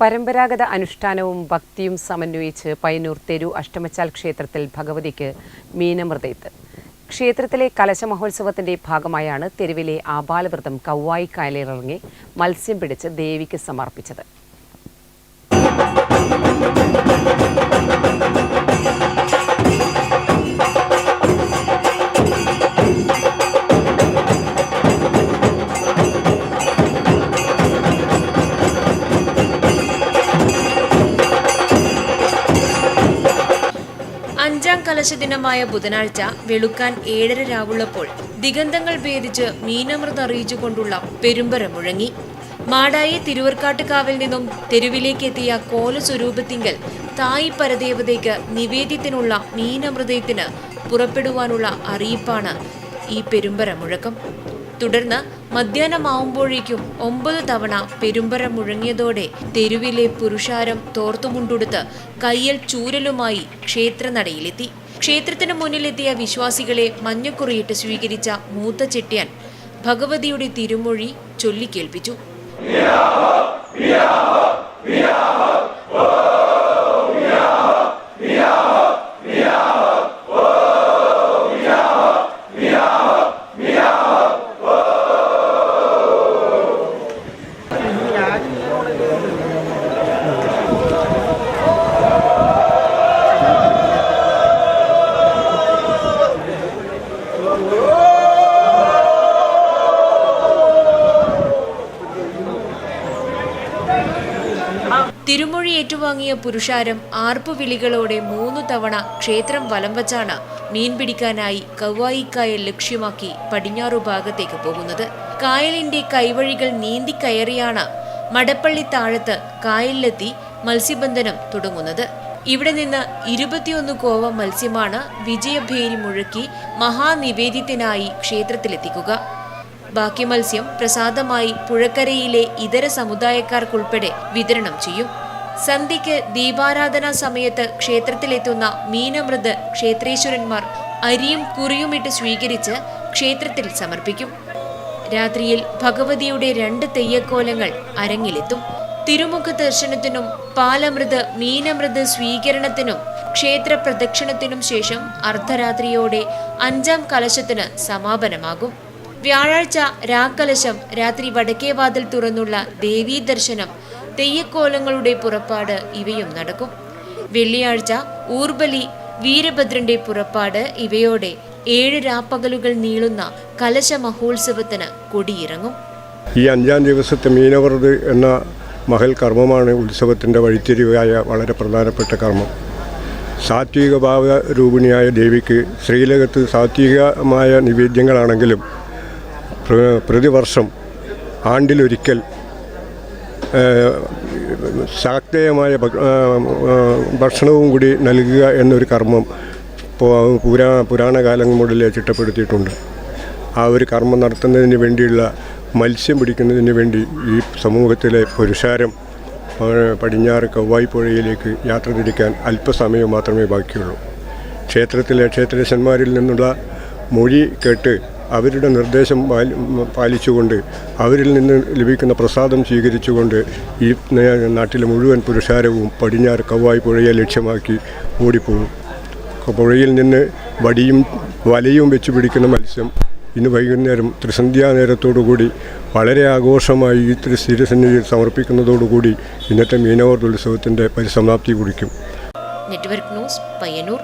പരമ്പരാഗത അനുഷ്ഠാനവും ഭക്തിയും സമന്വയിച്ച് പയ്യന്നൂർ തെരു അഷ്ടമച്ചാൽ ക്ഷേത്രത്തിൽ ഭഗവതിക്ക് മീനമൃതയത്ത് ക്ഷേത്രത്തിലെ കലശമഹോത്സവത്തിന്റെ ഭാഗമായാണ് തെരുവിലെ ആബാലവൃതം കവ്വായിക്കായലിറങ്ങി കായലിറങ്ങി മത്സ്യം പിടിച്ച് ദേവിക്ക് സമർപ്പിച്ചത്. കലശ ദിനമായ ബുധനാഴ്ച വെളുക്കാൻ ഏഴര രാവുള്ളപ്പോൾ ദിഗന്ധങ്ങൾ ഭേദിച്ച് മീനമൃത് അറിയിച്ചുകൊണ്ടുള്ള പെരുമ്പര മുഴങ്ങി. മാടായി തിരുവർക്കാട്ടുകാവിൽ നിന്നും തെരുവിലേക്ക് എത്തിയ കോലസ്വരൂപത്തിങ്കൽ തായ് പരദേവതയ്ക്ക് നിവേദ്യത്തിനുള്ള മീനമൃതയത്തിന് പുറപ്പെടുവാനുള്ള അറിയിപ്പാണ് ഈ പെരുമ്പര മുഴക്കം. തുടർന്ന് മധ്യാഹ്നമാവുമ്പോഴേക്കും ഒമ്പത് തവണ പെരുമ്പര മുഴങ്ങിയതോടെ തെരുവിലെ പുരുഷാരം തോർത്തുമുണ്ടുടുത്ത് കയ്യൽ ചൂരലുമായി ക്ഷേത്രനടയിലെത്തി. ക്ഷേത്രത്തിന് മുന്നിലെത്തിയ വിശ്വാസികളെ മഞ്ഞക്കുറിയിട്ട് സ്വീകരിച്ച മൂത്ത ചെട്ടിയാൻ ഭഗവതിയുടെ തിരുമൊഴി ചൊല്ലിക്കേൾപ്പിച്ചു തിരുമൊഴി ഏറ്റുവാങ്ങിയ പുരുഷാരം ആർപ്പുവിളികളോടെ മൂന്നു തവണ ക്ഷേത്രം വലം വച്ചാണ് മീൻ പിടിക്കാനായി കവ്വായിക്കായൽ ലക്ഷ്യമാക്കി പടിഞ്ഞാറു ഭാഗത്തേക്ക് പോകുന്നത്. കായലിന്റെ കൈവഴികൾ നീന്തി കയറിയാണ് മടപ്പള്ളി താഴത്ത് കായലിലെത്തി മത്സ്യബന്ധനം തുടങ്ങുന്നത്. ഇവിടെ നിന്ന് ഇരുപത്തിയൊന്ന് കോവ മത്സ്യമാണ് വിജയഭേരി മുഴക്കി മഹാനിവേദ്യത്തിനായി ക്ഷേത്രത്തിലെത്തിക്കുക. ബാക്കി മത്സ്യം പ്രസാദമായി പുഴക്കരയിലെ ഇതര സമുദായക്കാർക്കുൾപ്പെടെ വിതരണം ചെയ്യും. സന്ധ്യയ്ക്ക് ദീപാരാധനാ സമയത്ത് ക്ഷേത്രത്തിലെത്തുന്ന മീനമൃത് ക്ഷേത്രേശ്വരന്മാർ അരിയും കുറിയുമിട്ട് സ്വീകരിച്ച് ക്ഷേത്രത്തിൽ സമർപ്പിക്കും. രാത്രിയിൽ ഭഗവതിയുടെ രണ്ട് തെയ്യക്കോലങ്ങൾ അരങ്ങിലെത്തും. തിരുമുഖ ദർശനത്തിനും പാലമൃത് മീനമൃത് സ്വീകരണത്തിനും ക്ഷേത്ര പ്രദക്ഷിണത്തിനും ശേഷം അർദ്ധരാത്രിയോടെ അഞ്ചാം കലശത്തിന് സമാപനമാകും. വ്യാഴാഴ്ച രാക്കലശം രാത്രി വടക്കേ വാതിൽ തുറന്നുള്ള ദേവീ ദർശനം തെയ്യക്കോലങ്ങളുടെ പുറപ്പാട് ഇവയും നടക്കും. വെള്ളിയാഴ്ച ഊർബലി വീരഭദ്രന്റെ പുറപ്പാട് ഇവയോടെ ഏഴ് രാപ്പകലുകൾ നീളുന്ന കലശ മഹോത്സവത്തിന് കൊടിയിറങ്ങും. ഈ അഞ്ചാം ദിവസത്തെ മീനവറുത് എന്ന മഹൽ കർമ്മമാണ് ഉത്സവത്തിന്റെ വഴിത്തിരിവായ വളരെ പ്രധാനപ്പെട്ട കർമ്മം. സാത്വിക ഭാവ രൂപിണിയായ ദേവിക്ക് ശ്രീലകത്ത് സാത്വികമായ നിവേദ്യങ്ങളാണെങ്കിലും പ്രതിവർഷം ആണ്ടിലൊരിക്കൽ ശാക്തേയമായ ഭക്ഷണവും കൂടി നൽകുക എന്നൊരു കർമ്മം പുരാ പുരാണകാലം മുതലേ ചിട്ടപ്പെടുത്തിയിട്ടുണ്ട്. ആ ഒരു കർമ്മം നടത്തുന്നതിന് വേണ്ടിയുള്ള മത്സ്യം പിടിക്കുന്നതിന് വേണ്ടി ഈ സമൂഹത്തിലെ പുരുഷാരം പടിഞ്ഞാറ് കവ്വായി പുഴയിലേക്ക് യാത്ര തിരിക്കാൻ അല്പസമയം മാത്രമേ ബാക്കിയുള്ളൂ. ക്ഷേത്രത്തിലെ ക്ഷേത്രേശന്മാരിൽ നിന്നുള്ള മൊഴി കേട്ട് അവരുടെ നിർദ്ദേശം പാലിച്ചുകൊണ്ട് അവരിൽ നിന്ന് ലഭിക്കുന്ന പ്രസാദം സ്വീകരിച്ചുകൊണ്ട് ഈ നാട്ടിലെ മുഴുവൻ പുരുഷാരവും പടിഞ്ഞാറ് കവ്വായി പുഴയെ ലക്ഷ്യമാക്കി ഓടിപ്പോകും. പുഴയിൽ നിന്ന് വടിയും വലയും വെച്ച് പിടിക്കുന്ന മത്സ്യം ഇന്ന് വൈകുന്നേരം ത്രിസന്ധ്യാ നേരത്തോടുകൂടി വളരെ ആഘോഷമായി ഈ തിരുസന്നിധിയിൽ സമർപ്പിക്കുന്നതോടുകൂടി ഇന്നത്തെ മീനവർ ഉത്സവത്തിന്റെ പരിസമാപ്തി കുറിക്കും. Network news Payyanur.